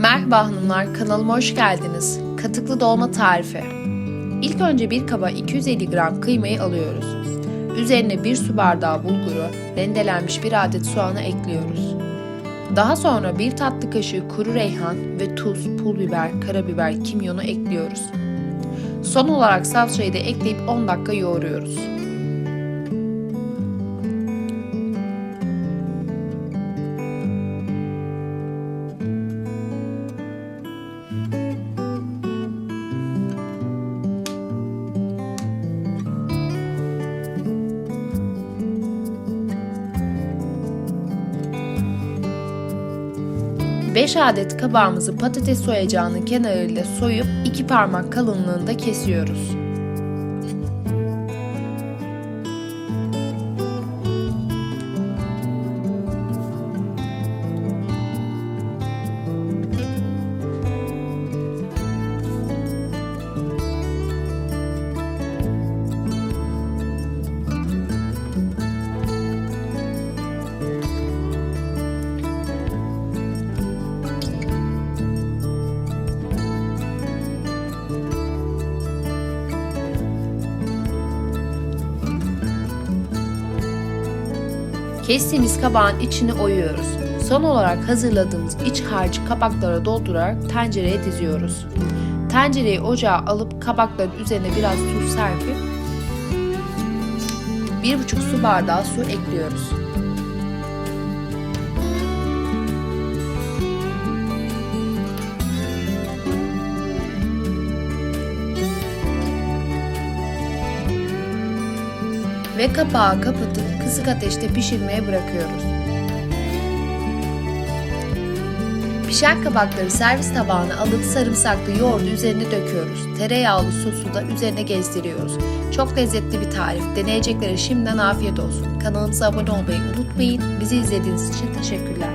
Merhaba hanımlar, kanalıma hoş geldiniz. Katıklı dolma tarifi. İlk önce bir kaba 250 gram kıymayı alıyoruz. Üzerine bir su bardağı bulguru, rendelenmiş bir adet soğanı ekliyoruz. Daha sonra bir tatlı kaşığı kuru reyhan ve tuz, pul biber, karabiber, kimyonu ekliyoruz. Son olarak salçayı da ekleyip 10 dakika yoğuruyoruz. Beş adet kabağımızı patates soyacağının kenarıyla soyup iki parmak kalınlığında kesiyoruz. Kestiğimiz kabağın içini oyuyoruz. Son olarak hazırladığımız iç harcı kabaklara doldurarak tencereye diziyoruz. Tencereyi ocağa alıp kabakların üzerine biraz tuz serpip 1,5 su bardağı su ekliyoruz. Ve kapağı kapatıp kısık ateşte pişirmeye bırakıyoruz. Pişen kabakları servis tabağına alıp sarımsaklı yoğurdu üzerine döküyoruz. Tereyağlı sosu da üzerine gezdiriyoruz. Çok lezzetli bir tarif. Deneyeceklere şimdiden afiyet olsun. Kanalımıza abone olmayı unutmayın. Bizi izlediğiniz için teşekkürler.